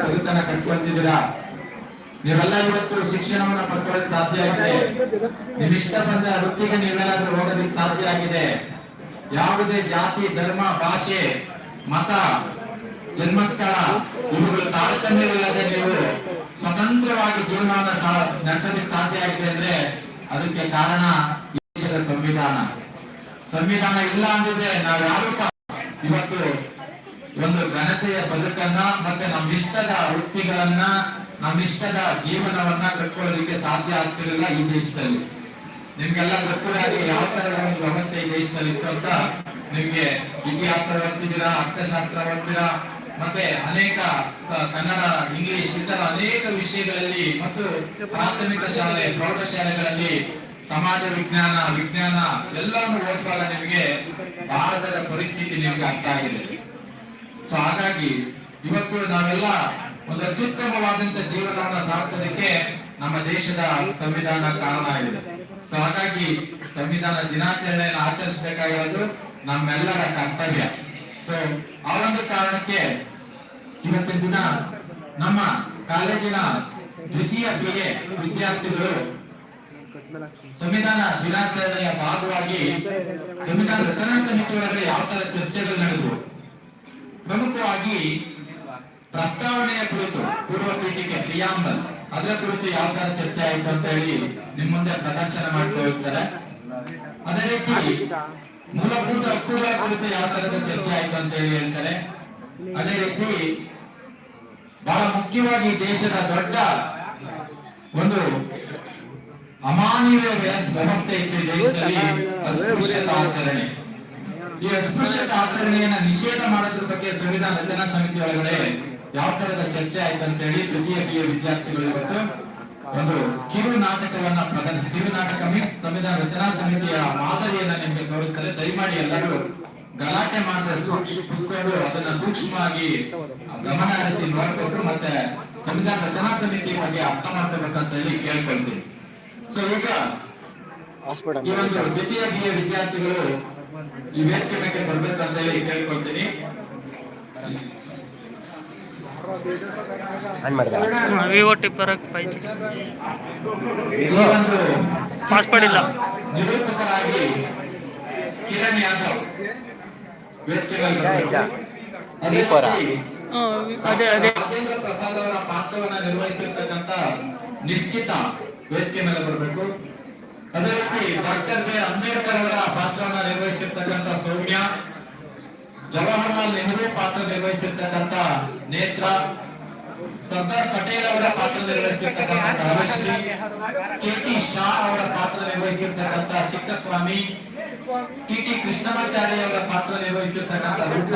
ಬದುಕನ್ನ ಕಟ್ಕೊಂಡಿದ್ದೀರಾ? ನೀವೆಲ್ಲ ಇವತ್ತು ಶಿಕ್ಷಣವನ್ನ ಪಡ್ಕೊಳ್ಳೋಕೆ ಸಾಧ್ಯ ಆಗಿದೆ. ನಿಮ್ ಇಷ್ಟ ಬಂದ ವೃತ್ತಿಗೆ ನೀವೇನಾದ್ರೂ ಹೋಗೋದಕ್ಕೆ ಸಾಧ್ಯ ಆಗಿದೆ. ಯಾವುದೇ ಜಾತಿ, ಧರ್ಮ, ಭಾಷೆ, ಮತ, ಜನ್ಮಸ್ಥಳ, ಇವುಗಳು ತಾರತಮ್ಯವಿಲ್ಲದೆ ನೀವು ಸ್ವತಂತ್ರವಾಗಿ ಜೀವನವನ್ನ ನಡೆಸೋದಕ್ಕೆ ಸಾಧ್ಯ ಆಗಿದೆ ಅಂದ್ರೆ ಅದಕ್ಕೆ ಕಾರಣ ದೇಶದ ಸಂವಿಧಾನ. ಸಂವಿಧಾನ ಇಲ್ಲ ಅಂದಿದ್ರೆ ನಾವ್ಯಾರು ಸಹ ಇವತ್ತು ಒಂದು ಘನತೆಯ ಬದುಕನ್ನ ಮತ್ತೆ ನಮ್ಮಿಷ್ಟದ ವೃತ್ತಿಗಳನ್ನ, ನಮ್ಮಿಷ್ಟದ ಜೀವನವನ್ನ ಕಟ್ಕೊಳ್ಳೋದಕ್ಕೆ ಸಾಧ್ಯ ಆಗ್ತಿರಲಿಲ್ಲ ಈ ದೇಶದಲ್ಲಿ. ನಿಮ್ಗೆಲ್ಲ ಗೊತ್ತಿರಾಗಿ ಯಾವ ತರದ ಒಂದು ವ್ಯವಸ್ಥೆ ಈ ದೇಶದಲ್ಲಿ ಇತ್ತು ಅಂತ ನಿಮ್ಗೆ ಇತಿಹಾಸ ಓದ್ತಿದ್ದೀರಾ, ಅರ್ಥಶಾಸ್ತ್ರ ಓದ್ತೀರಾ? ಮತ್ತೆ ಅನೇಕ ಕನ್ನಡ, ಇಂಗ್ಲಿಷ್, ಇತರ ಅನೇಕ ವಿಷಯಗಳಲ್ಲಿ ಮತ್ತು ಪ್ರಾಥಮಿಕ ಶಾಲೆ, ಪ್ರೌಢಶಾಲೆಗಳಲ್ಲಿ ಸಮಾಜ ವಿಜ್ಞಾನ ವಿಜ್ಞಾನ ಎಲ್ಲವನ್ನು ಓದುವಾಗ ನಿಮಗೆ ಭಾರತದ ಪರಿಸ್ಥಿತಿ ನಿಮ್ಗೆ ಅರ್ಥ ಆಗಿದೆ. ಸೊ ಹಾಗಾಗಿ ಇವತ್ತು ನಾವೆಲ್ಲ ಒಂದು ಅತ್ಯುತ್ತಮವಾದಂತ ಜೀವನವನ್ನ ಸಾಧಿಸೋದಕ್ಕೆ ನಮ್ಮ ದೇಶದ ಸಂವಿಧಾನ ಕಾರಣ ಆಗಿದೆ. ಸೊ ಹಾಗಾಗಿ ಸಂವಿಧಾನ ದಿನಾಚರಣೆಯನ್ನು ಆಚರಿಸಬೇಕಾಗಿರೋದು ನಮ್ಮೆಲ್ಲರ ಕರ್ತವ್ಯ. ಸೊ ಆ ಒಂದು ಕಾರಣಕ್ಕೆ ಇವತ್ತಿನ ದಿನ ನಮ್ಮ ಕಾಲೇಜಿನ ದ್ವಿತೀಯ ಪಿಎ ವಿದ್ಯಾರ್ಥಿಗಳು ಸಂವಿಧಾನ ದಿನಾಚರಣೆಯ ಭಾಗವಾಗಿ ಸಂವಿಧಾನ ರಚನಾ ಸಮಿತಿ ಒಳಗಡೆ ಯಾವ ತರ ಚರ್ಚೆಗಳು ನಡೆದವು? ಪ್ರಮುಖವಾಗಿ ಪ್ರಸ್ತಾವನೆಯ ಕುರಿತು ಪೂರ್ವ ಪೀಠಿಕೆ ಪ್ರಿಯಾಂಬಲ್. ಅದರ ಕುರಿತು ಯಾವ ತರ ಚರ್ಚೆ ಆಯಿತು ಅಂತ ಹೇಳಿ ನಿಮ್ ಮುಂದೆ ಪ್ರದರ್ಶನ ಮಾಡಿ ತೋರಿಸ್ತಾರೆ. ಅದೇ ರೀತಿ ಮೂಲಭೂತ ಹಕ್ಕುಗಳ ಕುರಿತು ಯಾವ ತರದ ಚರ್ಚೆ ಆಯ್ತು ಅಂತ ಹೇಳಿ ಹೇಳ್ತಾರೆ. ಅದೇ ರೀತಿ ಬಹಳ ಮುಖ್ಯವಾಗಿ ದೇಶದ ದೊಡ್ಡ ಒಂದು ಅಮಾನವೀಯ ವ್ಯವಸ್- ವ್ಯವಸ್ಥೆ ಇತ್ತು ದೇಶದಲ್ಲಿ, ಅಸ್ಪೃಶ್ಯತಾ ಆಚರಣೆ. ಈ ಅಸ್ಪೃಶ್ಯತೆ ಆಚರಣೆಯನ್ನ ನಿಷೇಧ ಮಾಡೋದ್ರ ಬಗ್ಗೆ ಸಂವಿಧಾನ ರಚನಾ ಸಮಿತಿ ಒಳಗಡೆ ಯಾವ ತರದ ಚರ್ಚೆ ಆಯ್ತು ಅಂತ ಹೇಳಿ ತೃತೀಯ ಎ ವಿದ್ಯಾರ್ಥಿಗಳು ಇವತ್ತು ಒಂದು ಕಿರು ನಾಟಕವನ್ನ ಪ್ರದರ್ಶ ಕಿರು ನಾಟಕ ಮೀನ್ಸ್ ಸಂವಿಧಾನ ರಚನಾ ಸಮಿತಿಯ ಮಾದರಿಯನ್ನ ನಿಮ್ಗೆ ತೋರಿಸ್ತಾರೆ. ದಯಮಾಡಿ ಎಲ್ಲರೂ ಗಲಾಟೆ ಮಾಡಿದ್ರೆ ಸೂಕ್ಷ್ಮ ಅದನ್ನ ಸೂಕ್ಷ್ಮವಾಗಿ ಗಮನ ಹರಿಸಿ ನೋಡ್ಕೊಂಡು ಮತ್ತೆ ಸಂವಿಧಾನ ರಚನಾ ಸಮಿತಿ ಬಗ್ಗೆ ಅರ್ಥ ಮಾಡ್ಕೋಬೇಕಂತ ಹೇಳಿ ಕೇಳ್ಕೊಳ್ತೀನಿ. ಸೊ ಈಗ ಈ ಒಂದು ದ್ವಿತೀಯ ಬಿ ಎ ವಿದ್ಯಾರ್ಥಿಗಳು ಈ ವೇದಿಕೆ ಬಗ್ಗೆ ಬರ್ಬೇಕಂತ ಹೇಳಿ ಕೇಳ್ಕೊಳ್ತೀನಿ. Vivo tipper G. ಪಾಸ್ಪೋರ್ಟ್ ಇಲ್ಲ. ನಿರೂಪಕರಾಗಿ ಕಿರಣ್ ಯಾದವ್ ವೇದಿಕೆ ಮೇಲೆ ಅದೇ V4 ಆ? ರೀತಿ ಅದೇ ಅದೇ. ರಾಜೇಂದ್ರ ಪ್ರಸಾದ್ ಅವರ ಪಾತ್ರವನ್ನ ನಿರ್ವಹಿಸಿರ್ತಕ್ಕಂತ ನಿಶ್ಚಿತ ವೇದಿಕೆ ಮೇಲೆ ಬರಬೇಕು. ಅದೇ ರೀತಿ ಡಾಕ್ಟರ್ ಬಿ ಆರ್ ಅಂಬೇಡ್ಕರ್ ಅವರ ಪಾತ್ರವನ್ನ ನಿರ್ವಹಿಸಿರ್ತಕ್ಕಂತ ಸೌಮ್ಯ ಜವಾಹರ್ಲಾಲ್ ನೆಹರು ಪಾತ್ರ ನಿರ್ವಹಿಸಿರ್ತಕ್ಕಂತ ನೇತ್ರ ಸರ್ದಾರ್ ಪಟೇಲ್ ಅವರ ಪಾತ್ರ ನಿರ್ವಹಿಸಿರ್ತಕ್ಕಂಥ ಧನಶ್ರೀ ಕೆ ಟಿ ಶಾ ಅವರ ಪಾತ್ರ ನಿರ್ವಹಿಸಿರ್ತಕ್ಕಂಥ ಚಿಕ್ಕಸ್ವಾಮಿ ಟಿ ಟಿ ಕೃಷ್ಣಮಾಚಾರ್ಯ ಅವರ ಪಾತ್ರ ನಿರ್ವಹಿಸಿರ್ತಕ್ಕಂಥ ರೂಪ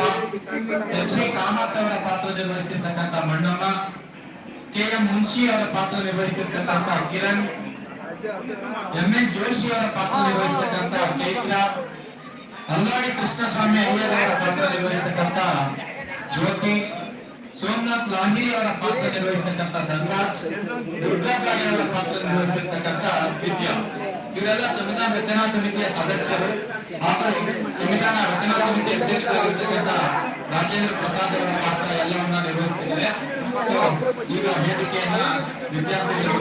ಎಚ್ ಡಿ ಕಾಮತ್ ಅವರ ಪಾತ್ರ ನಿರ್ವಹಿಸಿರ್ತಕ್ಕಂಥ ಮಣ್ಣಮ್ಮ ಕೆ ಎಂ ಮುನ್ಷಿ ಅವರ ಪಾತ್ರ ನಿರ್ವಹಿಸಿರ್ತಕ್ಕಂಥ ಕಿರಣ್ ಎಂ ಎನ್ ಜೋಶಿ ಅವರ ಪಾತ್ರ ನಿರ್ವಹಿಸಿರ್ತಕ್ಕಂಥ ಚೈತ್ರ ಅಲ್ಲಾಡಿ ಕೃಷ್ಣಸ್ವಾಮಿ ಅವರ ಪಾತ್ರ ನಿರ್ವಹಿಸಿರ್ತಕ್ಕಂಥ ಜ್ಯೋತಿ, ಸೋಮನಾಥ್ ಲಾಹಿರಿ ಅವರ ಪಾತ್ರ ನಿರ್ವಹಿಸಿರ್ತಕ್ಕಂಥ ಧನ್ರಾಜ್ ದುರ್ಗಾಬಾಯಿ ಅವರ ಪಾತ್ರ ನಿರ್ವಹಿಸಿರ್ತಕ್ಕಂಥ ವಿದ್ಯಾ. ಇವರೆಲ್ಲ ಸಂವಿಧಾನ ರಚನಾ ಸಮಿತಿಯ ಸದಸ್ಯರು. ಹಾಗೂ ಸಂವಿಧಾನ ರಚನಾ ಸಮಿತಿ ಅಧ್ಯಕ್ಷರಾಗಿರ್ತಕ್ಕಂಥ ರಾಜೇಂದ್ರ ಪ್ರಸಾದ್ ಅವರ ಪಾತ್ರ ಎಲ್ಲವನ್ನ ನಿರ್ವಹಿಸುತ್ತಿದ್ದಾರೆ ಈಗ ವೇದಿಕೆಯನ್ನ ವಿದ್ಯಾರ್ಥಿಗಳಿಗೆ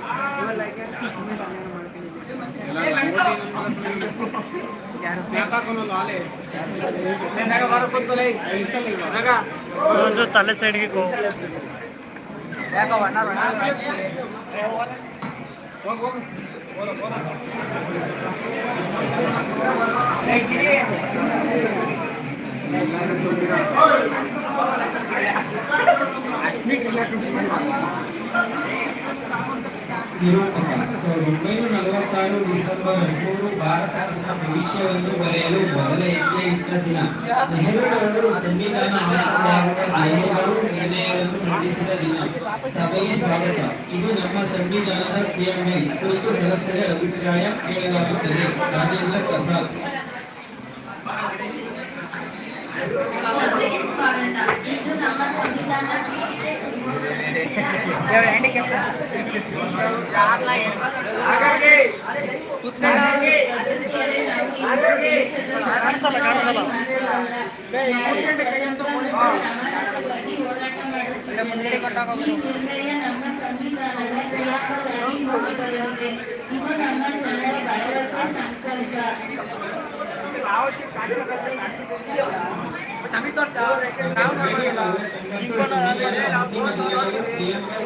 కొంచెం తల సైడ్కి కో అష్మి ನಿರೂಪಕ ಸಾವಿರದ ಒಂಬೈನೂರ ನಲವತ್ತಾರು ಡಿಸೆಂಬರ್ ಹದಿಮೂರು ಭಾರತ ಭವಿಷ್ಯವನ್ನು ಬರೆಯಲು ಮೊದಲ ಹೆಜ್ಜೆ ಇಟ್ಟ ದಿನ. ನೆಹರೂರವರು ಸಂವಿಧಾನ ನಿಯಮಗಳು ನಿರ್ಣಯವನ್ನು ಮಂಡಿಸಿದ ದಿನ. ಸಭೆಗೆ ಸ್ವಾಗತ. ಇದು ನಮ್ಮ ಸಂವಿಧಾನದ ಪ್ರಿಯಂಬಲ್ ಕುರಿತು ಸದಸ್ಯರ ಅಭಿಪ್ರಾಯ ಕೇಳಲಾಗುತ್ತದೆ. ರಾಜೇಂದ್ರ ಪ್ರಸಾದ್. ಸ್ವಾಗತ. ಇದು ನಮ್ಮ ಸಂವಿಧಾನ ಸದಸ್ಯರೇ ನಾವು ಈ ದೇಶದ ಕಾಣಿಸಲ್ಲ. ಸಮಾನತೆಗಾಗಿ ಹೋರಾಟ ಮಾಡುತ್ತಿದ್ದೇವೆ. ಈ ನಿರ್ಣಯ ನಮ್ಮ ಸಂವಿಧಾನದ ಕ್ರಿಯಾಪದಾಗಿ ಮೂಡಿಬರಲಿದೆ ಇದು ನಮ್ಮ ಜನರ ಭರವಸೆ ಸಂಕಲ್ಪ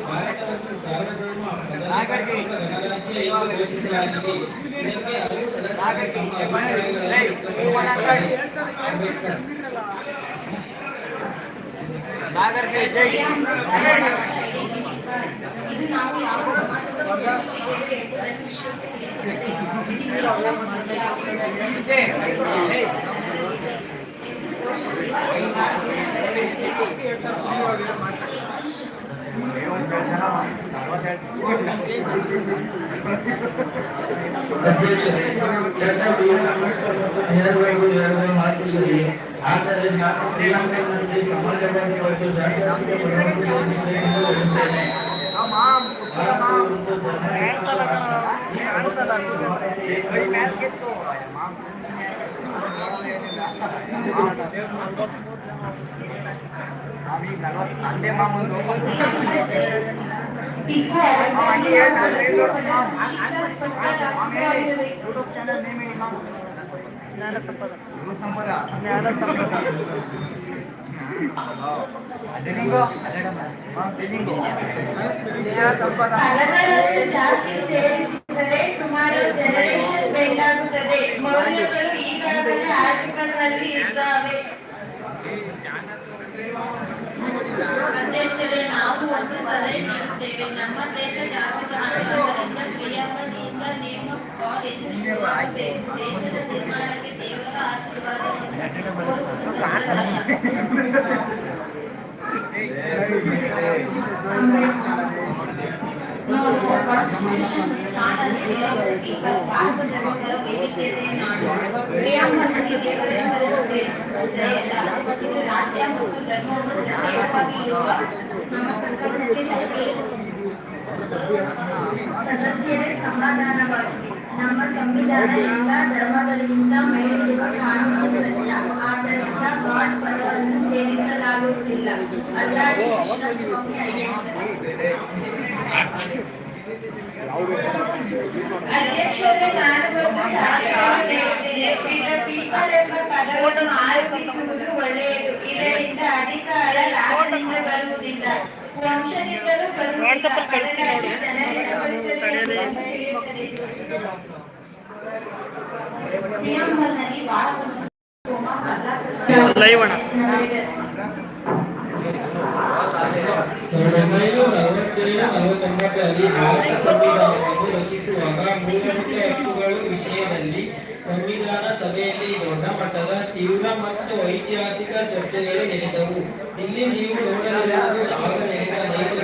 ಭಾರತವನ್ನು ಸಾರ್ವಭೌಮ ಪ್ರಜಾಪ್ರಭುತ್ವ ಗಣರಾಜ್ಯ ಎಂದು ಘೋಷಿಸಲಾಗಿದೆ ಇದಕ್ಕೆ ಹಲವು ಸದಸ್ಯರು ತಮ್ಮ ಅಭಿಪ್ರಾಯಗಳನ್ನು ವ್ಯಕ್ತಪಡಿಸಿದ್ದಾರೆ. ಅಂಬೇಡ್ಕರ್ ಇದು ನಾವು ಯಾವ ಸಮಾಜದಲ್ಲಿ ಬದುಕುತ್ತಿದ್ದೇವೆ ಅಧ್ಯಕ್ಷರೇ ಡಾಕ್ಟರ್ ಬಿ ಆರ್ ಅಂಬೇಡ್ಕರ್ ಮತ್ತು ನೆಹರುಗಳು ಹೇಳುವ ಮಾತು ಸರಿ ಆದರೆ ನಾನು ಪ್ರಿಯಾಂಬಲ್ನಲ್ಲಿ ಸಮಾಜವಾದಿ ಮತ್ತು ಜಾತ್ಯತೀತ ಪದವನ್ನು ಸೇರಿಸಬೇಕೆಂದು ಹೇಳುತ್ತೇನೆ ಭಾರತ ಒಂದು ಧರ್ಮನಿರಪೇಕ್ಷ ರಾಷ್ಟ್ರ. ಈ ಪದದಲ್ಲಿ ಸಮಾನತೆ, ಏಕತೆ, ಟಿಪ್ಪು ಅರಣ್ಯ ಸ್ಪಷ್ಟವಾಗಿರಬೇಕು. ಜ್ಞಾನ ಸಂಪದ ಜ್ಞಾನ ಸಂಪದ ಪದಗಳನ್ನು ಜಾಸ್ತಿ ಸೇರಿಸಿದರೆ ಟುಮಾರೋ ಜನರೇಷನ್ ಬೇಕಾಗುತ್ತದೆ ಮೌಲ್ಯಗಳು ಈಗಾಗಲೇ ಆರ್ಟಿಕಲ್ ನಲ್ಲಿ ಇದ್ದಾವೆ ಅಧ್ಯಕ್ಷರೇ ನಾವು ಒಂದು ಸಲಹೆ ನೀಡುತ್ತೇವೆ ನಮ್ಮ ದೇಶ ಜಾಗೃತ ಆಗುವುದರಿಂದ ಪ್ರಿಯಾಮನಿಯಿಂದ ನೇಮ್ ಆಫ್ ಗಾಡ್ ಎಂದು ಶುರುವಾಗಬೇಕು ದೇಶದ ನಿರ್ಮಾಣಕ್ಕೆ ದೇವರ ಆಶೀರ್ವಾದವನ್ನು ಕೋರುವುದು ಸಂಪ್ರದಾಯ. No, the constitution is not a living people. ಭಾರತದ ವೇದಿಕೆಯೇ ನಾಡು ಪ್ರಿಯಾಂಬಲದಲ್ಲಿ ದೇವರ ಹೆಸರನ್ನು ಸೇರಿಸುವುದು ಸರಿಯಲ್ಲ ಇದು ರಾಜ್ಯ ಮತ್ತು ಧರ್ಮವನ್ನು ಪ್ರತ್ಯೇಕವಾಗಿ ಇರುವ ನಮ್ಮ ಸಂಕಲ್ಪಕ್ಕೆ ಧಕ್ಕೆ ಸದಸ್ಯರೇ ಸಮಾಧಾನವಾಗಿದೆ ನಮ್ಮ ಸಂವಿಧಾನ ಎಲ್ಲ ಧರ್ಮಗಳಿಗಿಂತ ಮೇಲಿರುವ ಕಾನೂನುಗಳಲ್ಲ. ಆದ್ದರಿಂದ ಗಾಡ್ ಪದವನ್ನು ಸೇರಿಸಲಾಗುವುದಿಲ್ಲ. ಅಲ್ಲಾಡಿ ಅಧ್ಯಕ್ಷರೇ ನಾನು ಒಂದು ಸಲಹೆಯನ್ನು ಪೀಪಲ್ ಎಂಬ ಪದವನ್ನು ಆರೋಪಿಸುವುದು ಒಳ್ಳೆಯದು. ಇದರಿಂದ ಅಧಿಕಾರ ರಾಜನಿಂದ ಬರುವುದಿಲ್ಲ. ವಂಶದಿಂದಲೂ ಬರುವುದಿಲ್ಲ. ಸಾವಿರದ ಒಂಬೈನೂರ ನಲವತ್ತೇಳು ಅರವತ್ತೊಂಬತ್ತರಲ್ಲಿ ಭಾರತ ಸಂವಿಧಾನವನ್ನು ರಚಿಸುವಾಗ ಮೂಲಭೂತ ಹಕ್ಕುಗಳು ವಿಷಯದಲ್ಲಿ ಸಂವಿಧಾನ ಸಭೆಯಲ್ಲಿ ದೊಡ್ಡ ಮಟ್ಟದ ತೀವ್ರ ಮತ್ತು ಐತಿಹಾಸಿಕ ಚರ್ಚೆಗಳು ನಡೆದವು ಇಲ್ಲಿ ನೀವು ನೋಡಲಿರುವುದು ಆಗ ನಡೆದ ನೈಜ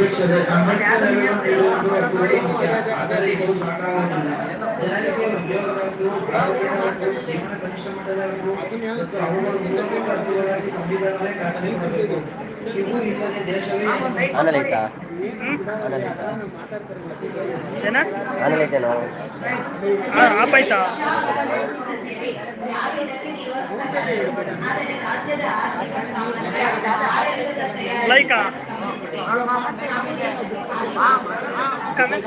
ಅಧ್ಯಕ್ಷರೇ ಆದರೆ ಇದು ಸಾಕಾಗುವುದಿಲ್ಲ ಜನರಿಗೆ ಉದ್ಯೋಗದ ಹಕ್ಕು ಆರೋಗ್ಯದ ಹಕ್ಕು ಜೀವನ ಕನಿಷ್ಠ ಮಟ್ಟದ ಹಕ್ಕು ಮತ್ತು ಅವುಗಳು ಮೂಲಭೂತ ಹಕ್ಕುಗಳಾಗಿ ಸಂವಿಧಾನವೇ ಖಾತರಿ ಮಾಡಬೇಕು. ಇವು ಇಲ್ಲದೆ ದೇಶವೇ ಲೈಕಾ? ನಮಗೆ ಕಮೆಂಟ್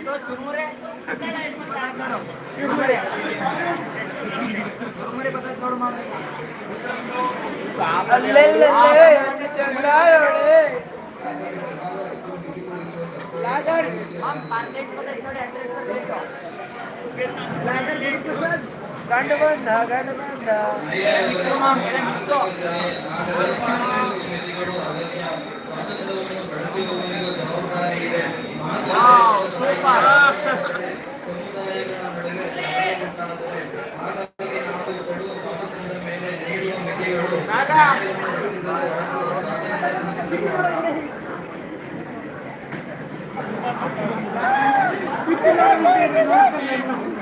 ಅಂತ ಆಯ್ ಅಂತ ಈ ಕಗಡು ಎಲ್ಲ ಪೊಲೀಸರು ಮಾಡಬಹುದು ಬಸ್ನಲ್ಲಿ ನಿಯಂತ್ರಣ ಇಟ್ಟರು ಈ ಹಕ್ಕುಗಳ ಹಾ ಬಂದ ಬಂದ ಗಂಡು ಬಂದ ಗಂಡು ಬಂದ ಜವಾಬ್ದಾರಿ ಹಾಗಾಗಿ ನಾವು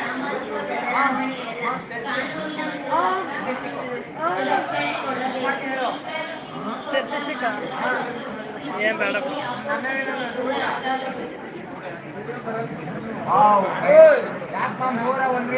ஏன் மேடம் ஒன்று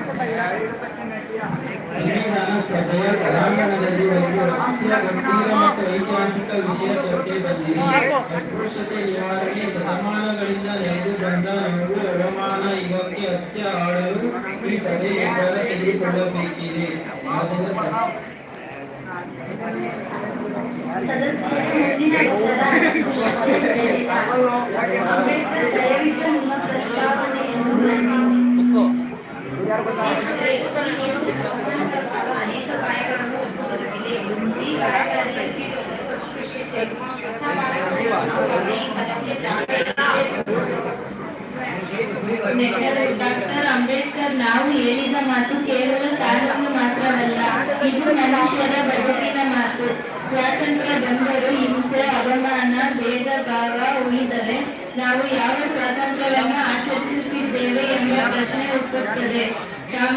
ಪ್ರಬಲವಾಗಿ ಸಂವಿಧಾನ ಸಭೆಯ ಸಭಾಂಗಣದಲ್ಲಿ ಒಂದು ಅತ್ಯ ಗಂಭೀರ ಮತ್ತು ಐತಿಹಾಸಿಕ ವಿಷಯ ಚರ್ಚೆ ಬಂದಿದೆ ಅಸ್ಪೃಶ್ಯತೆ ನಿವಾರಣೆ ಶತಮಾನಗಳಿಂದ ನಡೆದು ಬಂದ ನಮಗೂ ಅವಮಾನ ಇವಕ್ಕೆ ಹತ್ಯೆ ಆಡಲು ಈ ಸಭೆ ನಿರ್ಧಾರ ತೆಗೆದುಕೊಳ್ಳಬೇಕಿದೆ ಆದ್ದರಿಂದ ಸದಸ್ಯರೇ ಮುಂದಿನ ವಿಚಾರ ಅಸ್ಪೃಶ್ಯತೆ ಅಂಬೇಡ್ಕರ್ ದಯವಿಟ್ಟು ನಿಮ್ಮ ಪ್ರಸ್ತಾವನೆಯನ್ನು ಮಂಡಿಸಿ ಇದು ಮನುಷ್ಯರ ಬದುಕಿನ ಮಾತು. ಸ್ವಾತಂತ್ರ್ಯ ಬಂದರೂ ಹಿಂಸೆ, ಅವಮಾನ, ಭೇದ, ಭಾವ ಉಳಿದರೆ ನಾವು ಯಾವ ಸ್ವಾತಂತ್ರ್ಯವನ್ನು ಆಚರಿಸುತ್ತಿದ್ದೇವೆ ಎಂಬ ಪ್ರಶ್ನೆ ಹುಟ್ಟುತ್ತದೆ. ಕಾಮ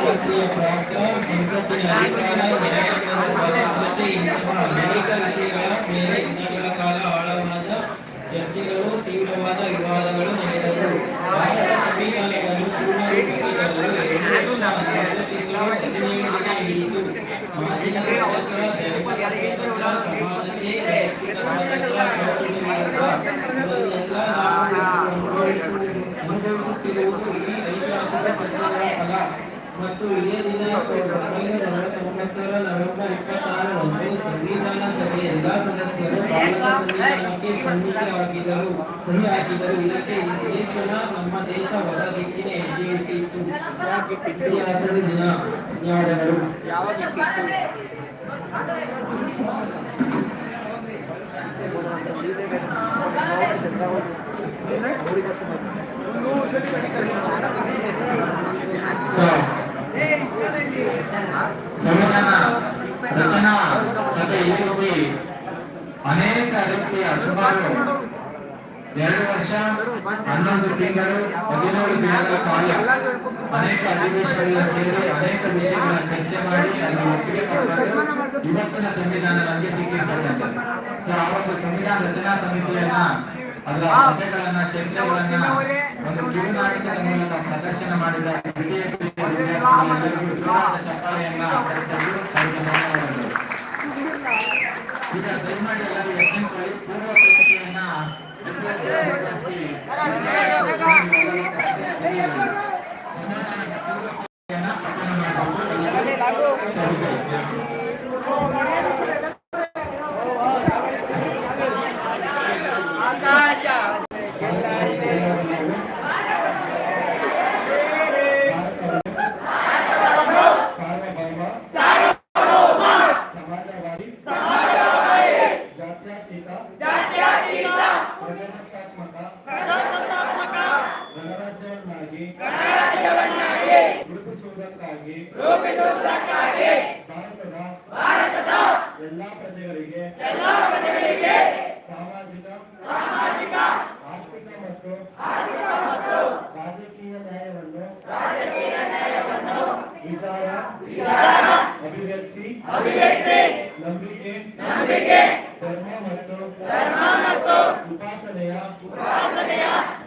ಪಾತ್ರ ಸಂಸತ್ತಿನ ಅಧಿಕಾರ ನ್ಯಾಯಾಂಗದ ಸ್ವಾತಂತ್ರ್ಯತೆ ಇಂತಹ ಅನೇಕ ವಿಷಯಗಳ ಮೇಲೆ ದಿನಗಳ ಕಾಲ ಆಳವಾದ ಚರ್ಚೆಗಳು ತೀವ್ರವಾದ ವಿವಾದಗಳು ನಡೆದವು ಭಾರತ ಸಂವಿಧಾನವನ್ನು ಪೂರ್ಣ ರೂಪಕ್ಕೆ ತರಲು ಎರಡು ವರ್ಷ ಹನ್ನೆರಡು ತಿಂಗಳು ಹದಿನೇಳು ದಿನ ಹಿಡಿಯಿತು ಮಾತಿನ ಸ್ವಾತಂತ್ರ್ಯ ಧರ್ಮದ ಸ್ವಾತಂತ್ರ್ಯ ಸಮಾನತೆ ವೈಯಕ್ತಿಕ ಸ್ವಾತಂತ್ರ್ಯ ಶೈಕ್ಷಣಿಕ ವಿರುದ್ಧ ಇವನ್ನೆಲ್ಲ ನಾವು ಅನುಭವಿಸು- ಅನುಭವಿಸುತ್ತಿರುವುದು ಈ ಐತಿಹಾಸಿಕ ಚರ್ಚೆಗಳ ಫಲ ಮತ್ತು ಇದೇ ದಿನ ಸಾವಿರದ ಒಂಬೈನೂರ ನಲವತ್ತೊಂಬತ್ತರ ನವೆಂಬರ್ ಇಪ್ಪತ್ತಾರರಂದು ಸಂವಿಧಾನ ಸಭೆಯ ಎಲ್ಲಾ ಸದಸ್ಯರು ಭಾರತ ಸಂವಿಧಾನಕ್ಕೆ ಸನ್ನಿಧಿ ಹಾಕಿದರು ಸಹಿ ಹಾಕಿದರು ಇದಕ್ಕೆ ಇದೇ ಕ್ಷಣ ನಮ್ಮ ದೇಶ ಹೊಸ ದಿಕ್ಕಿನ ಹೆಜ್ಜೆ ಇಟ್ಟಿತ್ತು ಇತಿಹಾಸದ ದಿನ ಧನ್ಯವಾದಗಳು ಸೊ ಸಂವಿಧಾನ ರಚನಾ ಸಭೆ ಈ ರೀತಿ ಅನೇಕ ರೀತಿಯ ಸುಮಾರು ಎರಡು ವರ್ಷ, ಹನ್ನೊಂದು ತಿಂಗಳು, ಹದಿನೇಳು ದಿನಗಳ ಕಾಲ ಅನೇಕ ಅಧಿವೇಶನಗಳ ಸೇರಿ ಅನೇಕ ವಿಷಯಗಳ ಚರ್ಚೆ ಮಾಡಿ ಅಲ್ಲಿ ಒಪ್ಪಿಗೆ ಇವತ್ತಿನ ಸಂವಿಧಾನ ನಮಗೆ ಸಿಕ್ಕಿರ್ತಕ್ಕಂಥದ್ದು. ಸೊ ಆ ಒಂದು ಸಂವಿಧಾನ ರಚನಾ ಸಮಿತಿಯನ್ನ ಅದರ ಸಭೆಗಳನ್ನ ಚರ್ಚೆಗಳನ್ನ ಒಂದು ಕಿರುನಾಟಕದ ಮೂಲಕ ಪ್ರದರ್ಶನ ಮಾಡಿದ ದ್ವಿತೀಯ ಪಿಯುಸಿ ವಿದ್ಯಾರ್ಥಿಗಳೆಲ್ಲರಿಗೂ ಜೋರಾದ ಚಪ್ಪಾಳೆಯನ್ನ ತಟ್ಟಲು ಅವರಿಗೆ ಧನ್ಯವಾದಗಳು. ಈಗ ದಯಮಾಡಿ ಎಲ್ಲರೂ ಎತ್ತಿಕೊಳ್ಳಿ ಪೂರ್ವ ಪತ್ರಿಕೆಯನ್ನ ಉಪಾಸನೆಯ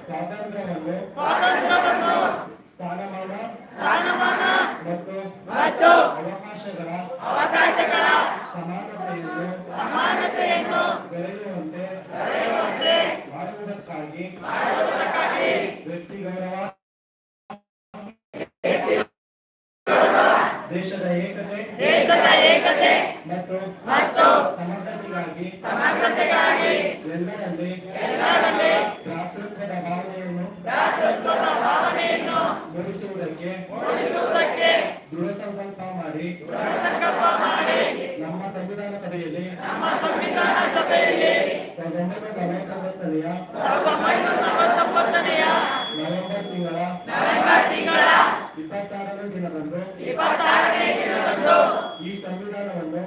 ಸ್ವಾತಂತ್ರ್ಯವನ್ನು ಮೂಡಿಸುವುದಕ್ಕೆ ದೃಢ ಸಂಕಲ್ಪ ಮಾಡಿ. ನಮ್ಮ ಸಂವಿಧಾನ ಸಭೆಯಲ್ಲಿ. ಸಾವಿರದ ಒಂಬೈನೂರ ನಲವತ್ತೊಂಬತ್ತನೆಯ ನವೆಂಬರ್ ತಿಂಗಳ. ಇಪ್ಪತ್ತಾರನೇ ದಿನದಂದು. ಈ ಸಂವಿಧಾನವನ್ನು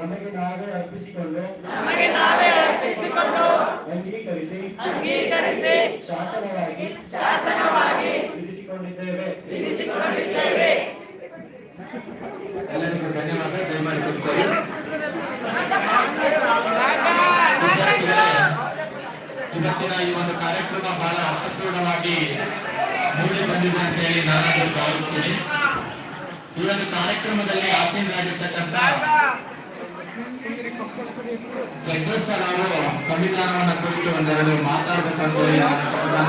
ನಮಗೆ ನಾವೇ ಅರ್ಪಿಸಿಕೊಂಡು ಅಂಗೀಕರಿಸಿ ಅಂಗೀಕರಿಸಿ ಶಾಸನವಾಗಿ ವಿಧಿಸಿಕೊಂಡಿದ್ದೇವೆ ಎಲ್ಲರಿಗೂ ಧನ್ಯವಾದ. ದಯಮಾಡಿ ಕೂತ್ಕೊಳ್ಳಿ. ಇವತ್ತಿನ ಈ ಒಂದು ಕಾರ್ಯಕ್ರಮ ಬಹಳ ಅರ್ಥಪೂರ್ಣವಾಗಿ ಮೂಡಿ ಬಂದಿದೆ ಅಂತ ಹೇಳಿ ನಾನು ಭಾವಿಸ್ತೀನಿ. ಈ ಒಂದು ಕಾರ್ಯಕ್ರಮದಲ್ಲಿ ಆಸೀನರಾಗಿರ್ತಕ್ಕಂಥ ಜಗದೀಶ್ ಸರ್ ಸಂವಿಧಾನವನ್ನ ಕುರಿತು ಒಂದೆರಡು ಮಾತಾಡಬೇಕಂತ ಹೇಳಿ ನಾನು ಸಂವಿಧಾನ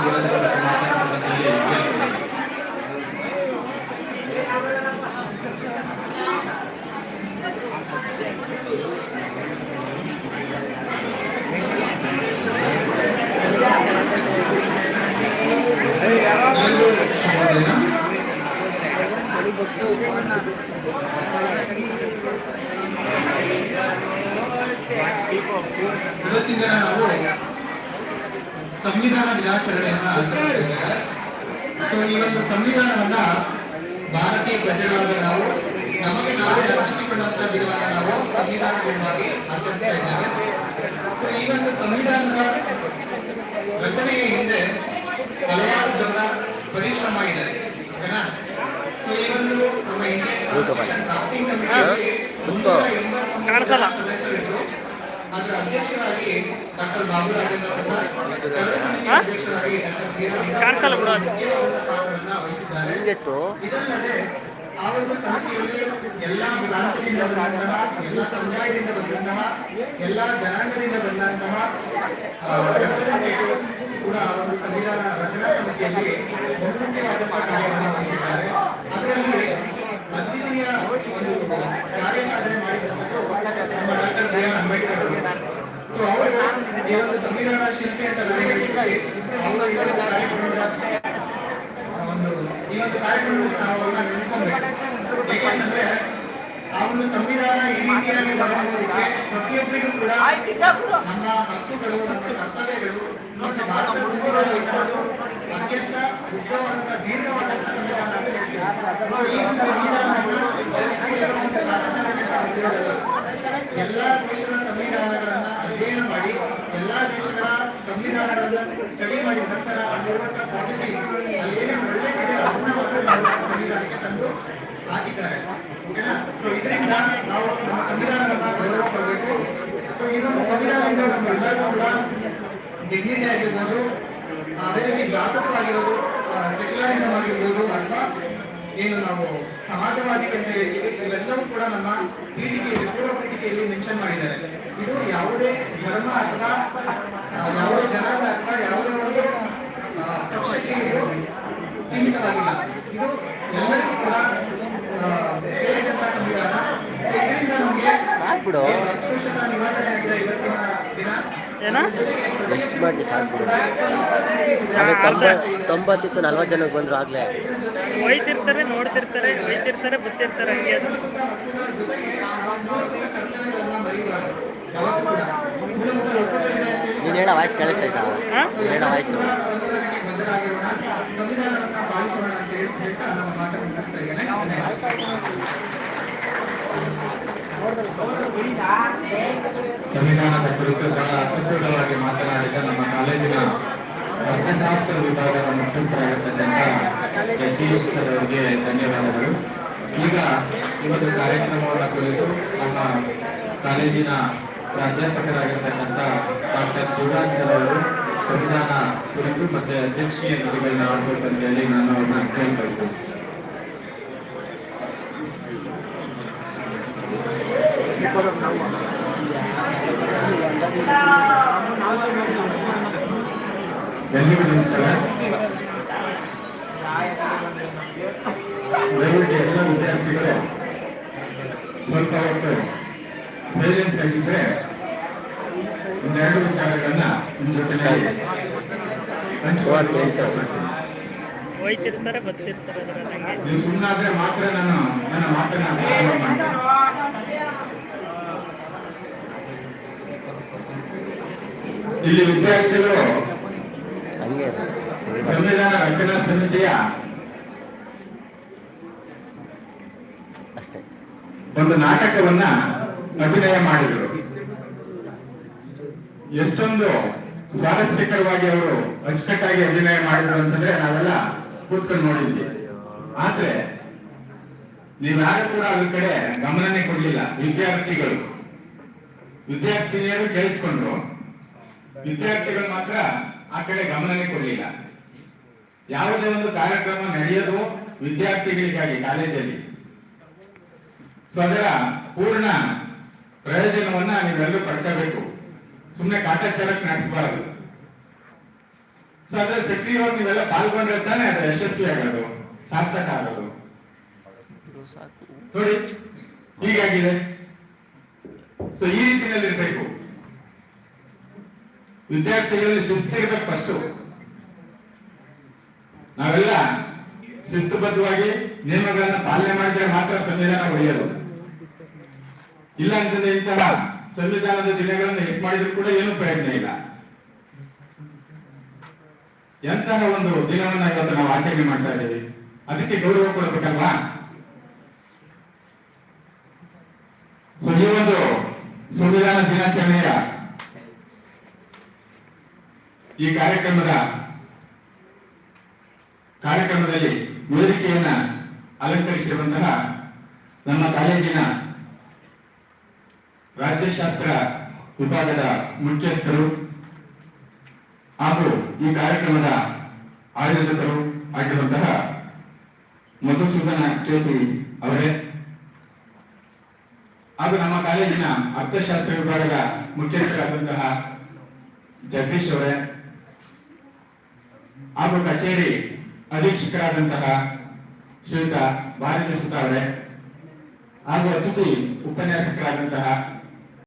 ಸಂವಿಧಾನವನ್ನ ಭಾರತೀಯ ಪ್ರಜೆಗಳಾದ ನಾವು ನಮಗೆ ನಾವೇ ಅರ್ಪಿಸಿಕೊಂಡಂತ ದಿನವನ್ನ ನಾವು ಸಂವಿಧಾನ ದಿನವಾಗಿ ಆಚರಿಸ್ತಾ ಇದ್ದೇವೆ. ಸೊ ಈ ಒಂದು ಸಂವಿಧಾನದ ರಚನೆಯ ಹಿಂದೆ ಹಲವಾರು ಜನರ ಪರಿಶ್ರಮ ಇದೆ. ಓಕೆನಾ? ಸೊ ಈ ಒಂದು ನಮ್ಮ ಇಂಡಿಯನ್ ಕಾನ್ಸ್ಟಿಟ್ಯೂಷನ್ ಡ್ರಾಫ್ಟಿಂಗ್ ಕಮಿಟಿಯಲ್ಲಿ ಎಂಬತ್ತೊಂಬತ್ತು ಸದಸ್ಯರಿದ್ರು. ಅದರ ಅಧ್ಯಕ್ಷರಾಗಿ ಡಾಕ್ಟರ್ ಬಾಬು ರಾಜೇಂದ್ರ ಪ್ರಸಾದ್? ಅಧ್ಯಕ್ಷರಾಗಿ ಡಾಕ್ಟರ್ ವಹಿಸಿದ್ದಾರೆ. ಇದಲ್ಲದೆ ಆ ಒಂದು ಸಮಿತಿಯಲ್ಲಿ ಎಲ್ಲಾ ಪ್ರಾಂತ್ಯದಿಂದ ಬಂದಂತಹ ಎಲ್ಲ ಸಮುದಾಯದಿಂದ ಬಂದಂತಹ ಎಲ್ಲ ಜನಾಂಗದಿಂದ ಬಂದಂತಹ ರೆಪ್ರೆಸೆಂಟೇಟಿವ್ಸ್ ಕೂಡ ಆ ಒಂದು ಸಂವಿಧಾನ ರಚನಾ ಸಮಿತಿಯಲ್ಲಿ ಬಹುಮುಖ್ಯವಾದಂತಹ ಕಾರ್ಯವನ್ನು ವಹಿಸಿದ್ದಾರೆ. ಅದರಲ್ಲಿ ಅದ್ವಿತೀಯ ಒಂದು ಕಾರ್ಯ ಸಾಧನೆ ಮಾಡಿದಂಥದ್ದು ನಮ್ಮ ಡಾಕ್ಟರ್ ಬಿ ಆರ್ ಅಂಬೇಡ್ಕರ್ ಅವರು. ಸೊ ಅವರು ಈ ಒಂದು ಸಂವಿಧಾನ ಶಿಲ್ಪಿ ಅಂತ ನಾನು ಹೇಳ್ತೀವಿ ಅವರು ಈ ಒಂದು ಕಾರ್ಯಕ್ರಮದ ಒಂದು ಈ ಒಂದು ಕಾರ್ಯಕ್ರಮದಲ್ಲಿ ನಾವು ಅವ್ರನ್ನ ನೆನೆಸ್ಕೊಬೇಕು. ಏಕೆಂತಂದ್ರೆ ಆ ಒಂದು ಸಂವಿಧಾನ ಈ ರೀತಿಯಾಗಿ ಬರೋದಕ್ಕೆ ಪ್ರತಿಯೊಬ್ಬರಿಗೂ ಕೂಡ ನಮ್ಮ ಹಕ್ಕುಗಳು ಕರ್ತವ್ಯಗಳು ಮತ್ತು ಸಂವಿಧಾನ ಅತ್ಯಂತ ಉದ್ದವಾದಂತಹ ದೀರ್ಘವಾದಂತಹ ಸಂವಿಧಾನ ಅಂತ ಹೇಳ್ತೀವಿ. ಎಲ್ಲಾ ದೇಶದ ಸಂವಿಧಾನಗಳನ್ನ ಅಧ್ಯಯನ ಮಾಡಿ ಎಲ್ಲಾ ದೇಶಗಳ ಸಂವಿಧಾನಗಳನ್ನ ಸ್ಟಡಿ ಮಾಡಿದ ನಂತರ ಅಲ್ಲಿರುವಂತಹ ಪಾಸಿಟಿವ್ ಅಲ್ಲೇನೇ ಒಳ್ಳೆ ಕಡೆ ಅದನ್ನ ಸಂವಿಧಾನಕ್ಕೆ ತಂದು ಹಾಕಿದ್ದಾರೆ ಓಕೆನಾ ಸೊ ಇದರಿಂದ ನಾವು ನಮ್ಮ ಸಂವಿಧಾನವನ್ನ ಗೌರವ ಕೊಡಬೇಕು ಸೊ ಇನ್ನೊಂದು ಸಂವಿಧಾನದಿಂದ ಎಲ್ಲರೂ ಕೂಡ ಡಿಗ್ನಿಟಿ ಆಗಿರ್ಬೋದು ಅದೇ ರೀತಿ ಘಾತಕವಾಗಿರೋದು ಸೆಕ್ಯುಲರಿಸಮ್ ಆಗಿರ್ಬೋದು ಅಥವಾ ಏನು ನಾವು ಸಮಾಜವಾದಿ ಅಂತ ಹೇಳ್ತೀವಿ ಇವೆಲ್ಲವೂ ಕೂಡ ನಮ್ಮ ಪೀಠಿಕೆಯಲ್ಲಿ ಪೂರ್ವ ಪೀಠಿಕೆಯಲ್ಲಿ ಮೆನ್ಷನ್ ಮಾಡಿದ್ದಾರೆ ಇದು ಯಾವುದೇ ಧರ್ಮ ಅಥವಾ ಯಾವುದೇ ಜನಾಂಗ ಅಥವಾ ಯಾವುದೇ ಒಂದು ಪಕ್ಷಕ್ಕೆ ಇದು ಸೀಮಿತವಾಗಿಲ್ಲ ಇದು ಎಲ್ಲರಿಗೂ ಕೂಡ ಸೇರಿದಂತಹ ಸಂವಿಧಾನ. ಇದರಿಂದ ನಮಗೆ ಸಾಕ್ ಬಿಡು. ಏನು ಅಸ್ಪೃಶ್ಯತಾ ನಿವಾರಣೆ ಆಗಿದೆ ಇವತ್ತಿನ ದಿನ ಏನ? ಎಷ್ಟು ಮಾಡಿ ಸಾಕು. ತೊಂಬ ತೊಂಬತ್ತಿತ್ತು ನಲ್ವತ್ತು ಜನಕ್ಕೆ ಬಂದರು ಆಗಲೇ. ಒಯ್ತಿರ್ತಾರೆ ನೋಡ್ತಿರ್ತಾರೆ ಒಯ್ತಿರ್ತಾರೆ ಬುತ್ತಿರ್ತಾರೆ ಹಂಗೆ ಅದು. ನೀನು ಹೇಳೋ ವಾಯ್ಸ್ ಕೇಳಿಸ್ತೈತಾ ಹಾ? ನೀನು ಹೇಳೋ ವಾಯ್ಸು ಬದ್ಧರಾಗಿರೋಣ ಸಂವಿಧಾನದ ಕುರಿತು ಬಹಳ ಅತ್ಯುತ್ತಮವಾಗಿ ಮಾತನಾಡಿದ ನಮ್ಮ ಕಾಲೇಜಿನ ಅರ್ಥಶಾಸ್ತ್ರ ವಿಭಾಗದ ಮುಖ್ಯಸ್ಥರಾಗಿರ್ತಕ್ಕಂಥ ಜಗದೀಶ್ ಸರ್ ಅವರಿಗೆ ಧನ್ಯವಾದಗಳು. ಈಗ ಇವತ್ತು ಕಾರ್ಯಕ್ರಮವನ್ನು ಕುರಿತು ನಮ್ಮ ಕಾಲೇಜಿನ ಪ್ರಾಧ್ಯಾಪಕರಾಗಿರ್ತಕ್ಕಂಥ ಡಾಕ್ಟರ್ ಶಿವರಾಜ್ ಸರ್ ಅವರು ಸಂವಿಧಾನ ಕುರಿತು ಮತ್ತೆ ಅಧ್ಯಕ್ಷೀಯ ನುಡಿಗಳನ್ನ ಆಡಬೇಕಂತ ಹೇಳಿ ನಾನು ಅವ್ರನ್ನ ಕೇಳ್ಬೇಕು ದಯವಿಟ್ಟು ಎಲ್ಲ ವಿದ್ಯಾರ್ಥಿಗಳು ಸ್ವಲ್ಪ ಹೊತ್ತು ಸೈಲೆನ್ಸ್ ಆಗಿದ್ರೆ ಒಂದೆರಡು ವಿಚಾರಗಳನ್ನ ನಿಮ್ಮ ಜೊತೆ ಹಂಚಿಕೊಳ್ಳಲು ಇಷ್ಟಪಡ್ತೀನಿ ಬರ್ತಿರ್ತಾರೆ ಹಂಗೆ ನೀವು ಸುಮ್ಮನಾದ್ರೆ ಮಾತ್ರ ನಾನು ನನ್ನ ಮಾತನ್ನ ಪ್ರಾರಂಭ ಮಾಡ್ತೇನೆ. ಇಲ್ಲಿ ವಿದ್ಯಾರ್ಥಿಗಳು ಸಂವಿಧಾನ ರಚನಾ ಸಮಿತಿಯ ಅಷ್ಟೇ. ಒಂದು ನಾಟಕವನ್ನ ಅಭಿನಯ ಮಾಡಿದರು. ಎಷ್ಟೊಂದು ಸ್ವಾರಸ್ಯಕರವಾಗಿ ಅವರು ಅಚ್ಚುಕಟ್ಟಾಗಿ ಅಭಿನಯ ಮಾಡಿದ್ರು ಅಂತಂದ್ರೆ ನಾವೆಲ್ಲ ಕೂತ್ಕೊಂಡು ನೋಡಿದ್ವಿ. ಆದ್ರೆ ನೀವ್ಯಾರು ಕೂಡ ಅದ್ರ ಕಡೆ ಗಮನನೇ ಕೊಡ್ಲಿಲ್ಲ. ವಿದ್ಯಾರ್ಥಿಗಳು. ವಿದ್ಯಾರ್ಥಿನಿಯರು ಕೇಳಿಸ್ಕೊಂಡ್ರು. ವಿದ್ಯಾರ್ಥಿಗಳು ಮಾತ್ರ ಆ ಕಡೆ ಗಮನನೇ ಕೊಡಲಿಲ್ಲ. ಯಾವುದೇ ಒಂದು ಕಾರ್ಯಕ್ರಮ ನಡೆಯೋದು ವಿದ್ಯಾರ್ಥಿಗಳಿಗಾಗಿ ಕಾಲೇಜಲ್ಲಿ. ಸೊ ಅದರ ಪೂರ್ಣ ಪ್ರಯೋಜನವನ್ನ ನೀವೆಲ್ಲರೂ ಪಡ್ಕೋಬೇಕು. ಸುಮ್ಮನೆ ಕಾಟಾಚಾರಕ್ಕೆ ನಡೆಸಬಾರದು. ಸೊ ಅದ್ರ ಸಕ್ರಿಯವಾಗಿ ನೀವೆಲ್ಲ ಪಾಲ್ಗೊಂಡ್ರೆ ತಾನೇ ಅದು ಯಶಸ್ವಿ ಆಗೋದು, ಸಾರ್ಥಕ ಆಗೋದು. ನೋಡಿ, ಹೀಗಾಗಿದೆ. ಸೊ ಈ ರೀತಿಯಲ್ಲಿ ಇರಬೇಕು ವಿದ್ಯಾರ್ಥಿಗಳಲ್ಲಿ ಶಿಸ್ತಿರ್ಬೇಕು ಫಸ್ಟ್ ನಾವೆಲ್ಲ ಶಿಸ್ತುಬದ್ಧವಾಗಿ ನಿಯಮಗಳನ್ನ ಪಾಲನೆ ಮಾಡಿದ್ರೆ ಮಾತ್ರ ಸಂವಿಧಾನ ಒಳ್ಳೆಯದು. ಇಲ್ಲ ಅಂತಂದ್ರೆ ಇಂತಹ ಸಂವಿಧಾನದ ದಿನಗಳನ್ನು ಎಷ್ಟು ಮಾಡಿದ್ರು ಕೂಡ ಏನು ಪ್ರಯತ್ನ ಇಲ್ಲ. ಎಂತಹ ಒಂದು ದಿನವನ್ನ ಇವತ್ತು ನಾವು ಆಚರಣೆ ಮಾಡ್ತಾ ಇದ್ದೀವಿ. ಅದಕ್ಕೆ ಗೌರವ ಕೊಡಬೇಕಲ್ವಾ? ಸೊ ಈ ಒಂದು ಸಂವಿಧಾನ ದಿನಾಚರಣೆಯ ಈ ಕಾರ್ಯಕ್ರಮದ ಕಾರ್ಯಕ್ರಮದಲ್ಲಿ ವೇದಿಕೆಯನ್ನ ಅಲಂಕರಿಸಿರುವಂತಹ ನಮ್ಮ ಕಾಲೇಜಿನ ರಾಜ್ಯಶಾಸ್ತ್ರ ವಿಭಾಗದ ಮುಖ್ಯಸ್ಥರು ಹಾಗೂ ಈ ಕಾರ್ಯಕ್ರಮದ ಆಯೋಜಕರು ಆಗಿರುವಂತಹ ಮಧುಸೂದನ ಕೆಪಿ ಅವರೇ. ಹಾಗೂ ನಮ್ಮ ಕಾಲೇಜಿನ ಅರ್ಥಶಾಸ್ತ್ರ ವಿಭಾಗದ ಮುಖ್ಯಸ್ಥರಾದಂತಹ ಜಗದೀಶ್ ಅವರೇ. ಹಾಗೂ ಕಚೇರಿ ಅಧೀಕ್ಷಕರಾದಂತಹ ಶ್ರೀಯುತ ಭಾರತಿ ಸುತ ಹಾಗೂ ಅತಿಥಿ ಉಪನ್ಯಾಸಕರಾದಂತಹ